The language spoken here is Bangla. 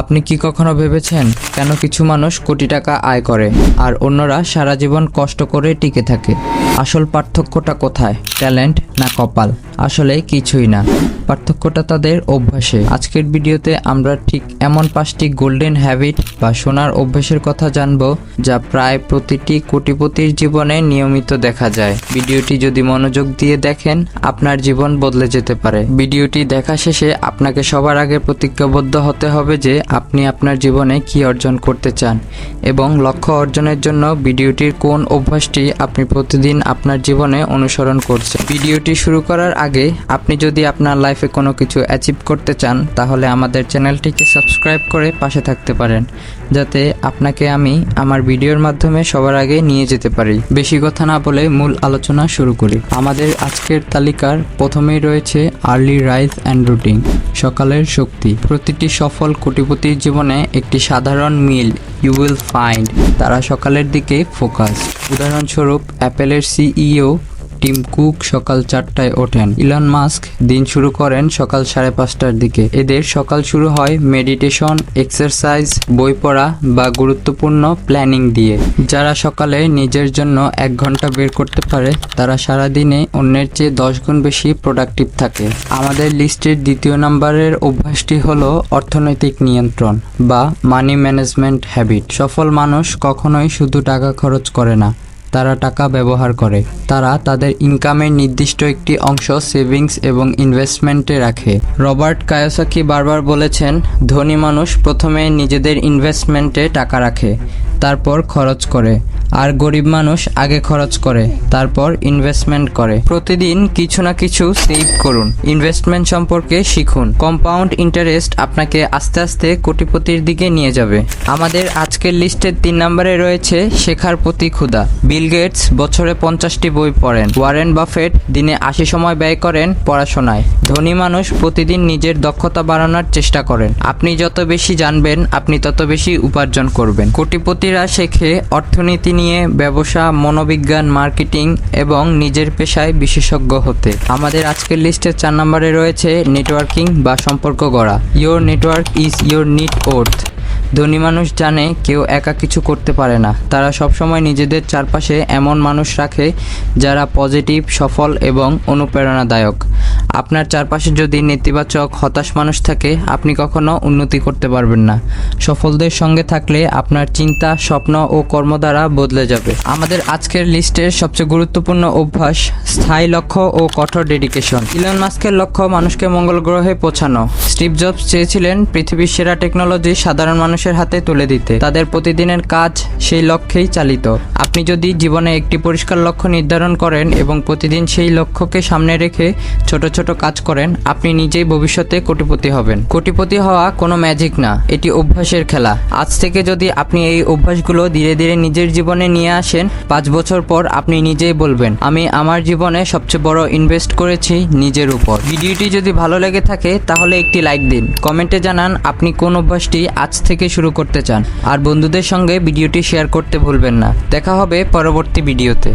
আপনি কি কখনো ভেবেছেন কেন কিছু মানুষ কোটি টাকা আয় করে, আর অন্যরা সারা জীবন কষ্ট করে টিকে থাকে? আসল পার্থক্যটা কোথায়? ট্যালেন্ট না কপাল? আসলে কিছুই না। পার্থক্যটা তাদের অভ্যাসে। আজকের ভিডিওতে আমরা ঠিক এমন পাঁচটি গোল্ডেন হ্যাবিট বা সোনার অভ্যাসের কথা জানব, যা প্রায় প্রতিটি কোটিপতির জীবনে নিয়মিত দেখা যায়। ভিডিওটি যদি মনোযোগ দিয়ে দেখেন, আপনার জীবন বদলে যেতে পারে। ভিডিওটি দেখা শেষে আপনাকে সবার আগে প্রতিজ্ঞাবদ্ধ হতে হবে যে আপনি আপনার জীবনে কি অর্জন করতে চান এবং লক্ষ্য অর্জনের জন্য ভিডিওটির কোন অভ্যাসটি আপনি প্রতিদিন আপনার জীবনে অনুসরণ করছে। ভিডিওটি শুরু করার আগে আপনি যদি আপনার লাইফে কোনো কিছু অ্যাচিভ করতে চান, তাহলে আমাদের চ্যানেলটিকে সাবস্ক্রাইব করে পাশে থাকতে পারেন, যাতে আপনাকে আমি আমার ভিডিওর মাধ্যমে সবার আগে নিয়ে যেতে পারি। বেশি কথা না বলে মূল আলোচনা শুরু করি। আমাদের আজকের তালিকার প্রথমেই রয়েছে আর্লি রাইজ অ্যান্ড রুটিন সকালের শক্তি। প্রতিটি সফল কোটিপতির জীবনে একটি সাধারণ মিল ইউ উইল ফাইন্ড তারা সকালের দিকে ফোকাস উদাহরণস্বরূপ, অ্যাপেলের সিইও টিম কুক সকাল চারটায় ওঠেন। ইলন মাস্ক দিন শুরু করেন সকাল সাড়ে পাঁচটার দিকে। এদের সকাল শুরু হয় মেডিটেশন, এক্সারসাইজ, বই পড়া বা গুরুত্বপূর্ণ প্ল্যানিং দিয়ে। যারা সকালে নিজের জন্য এক ঘণ্টা বের করতে পারে, তারা সারাদিনে অন্যের চেয়ে দশ গুণ বেশি প্রোডাক্টিভ থাকে। আমাদের লিস্টের দ্বিতীয় নম্বরের অভ্যাসটি হলো অর্থনৈতিক নিয়ন্ত্রণ বা মানি ম্যানেজমেন্ট হ্যাবিট সফল মানুষ কখনোই শুধু টাকা খরচ করে না তারা টাকা ব্যবহার করে। তারা তাদের ইনকামের নির্দিষ্ট একটি অংশ সেভিংস এবং ইনভেস্টমেন্টে রাখে। রবার্ট কায়োসাকি বারবার বলেছেন, ধনী মানুষ প্রথমে নিজেদের ইনভেস্টমেন্টে টাকা রাখে, তারপর খরচ করে। আর গরিব মানুষ আগে খরচ করে, তারপর ইনভেস্টমেন্ট করে। প্রতিদিন কিছু না কিছু সেভ করুন। ইনভেস্টমেন্ট সম্পর্কে শিখুন। কম্পাউন্ড ইন্টারেস্ট আপনাকে আস্তে আস্তে কোটিপতির দিকে নিয়ে যাবে। আমাদের আজকের লিস্টের তিন নম্বরে রয়েছে শেখার প্রতি ক্ষুধা। বিল গেটস বছরে পঞ্চাশটি বই পড়েন। ওয়ারেন বাফেট দিনে আশি সময় ব্যয় করেন পড়াশোনায়। ধনী মানুষ প্রতিদিন নিজের দক্ষতা বাড়ানোর চেষ্টা করেন। আপনি যত বেশি জানবেন, আপনি তত বেশি উপার্জন করবেন। কোটিপতিরা শেখে অর্থনীতি নিয়ে ব্যবসা, মনোবিজ্ঞান, মার্কেটিং এবং নিজের পেশায় বিশেষজ্ঞ হতে। আমাদের আজকের লিস্টের চার নম্বরে রয়েছে নেটওয়ার্কিং বা সম্পর্ক গড়া। Your network is your net worth ধনী মানুষ জানে কেউ একা কিছু করতে পারে না। তারা সবসময় নিজেদের চারপাশে এমন মানুষ রাখে যারা পজিটিভ, সফল এবং অনুপ্রেরণাদায়ক। আপনার চারপাশে যদি নেতিবাচক, হতাশ মানুষ থাকে, আপনি কখনো উন্নতি করতে পারবেন না। সফলদের সঙ্গে থাকলে আপনার চিন্তা, স্বপ্ন ও কর্ম দ্বারা বদলে যাবে। আমাদের আজকের লিস্টের সবচেয়ে গুরুত্বপূর্ণ অভ্যাস, স্থায়ী লক্ষ্য ও কঠোর ডেডিকেশন। ইলন মাস্কের লক্ষ্য মানুষকে মঙ্গল গ্রহে পৌঁছানো। স্টিভ জবস চেয়েছিলেন পৃথিবীর সেরা টেকনোলজি, সাধারণ মানুষের হাতে তুলে দিতে। তাদের প্রতিদিনের কাজ সেই লক্ষ্যেই চালিত। আপনি যদি জীবনে একটি পরিষ্কার লক্ষ্য নির্ধারণ করেন এবং প্রতিদিন সেই লক্ষ্যকে সামনে রেখে ছোট ছোট কাজ করেন, আপনি নিজেই ভবিষ্যতে কোটিপতি হবেন। কোটিপতি হওয়া কোনো ম্যাজিক না, এটি অভ্যাসের খেলা। আজ থেকে যদি আপনি এই অভ্যাসগুলো ধীরে ধীরে নিজের জীবনে নিয়ে আসেন, পাঁচ বছর পর আপনি নিজেই বলবেন, আমি আমার জীবনে সবচেয়ে বড় ইনভেস্ট করেছি নিজের উপর। ভিডিওটি যদি ভালো লেগে থাকে, তাহলে একটি লাইক দিন। কমেন্টে জানান আপনি কোন অভ্যাসটি আজ থেকে শুরু করতে চান। আর বন্ধুদের সঙ্গে ভিডিওটি শেয়ার করতে ভুলবেন না। দেখা হবে পরবর্তী ভিডিওতে।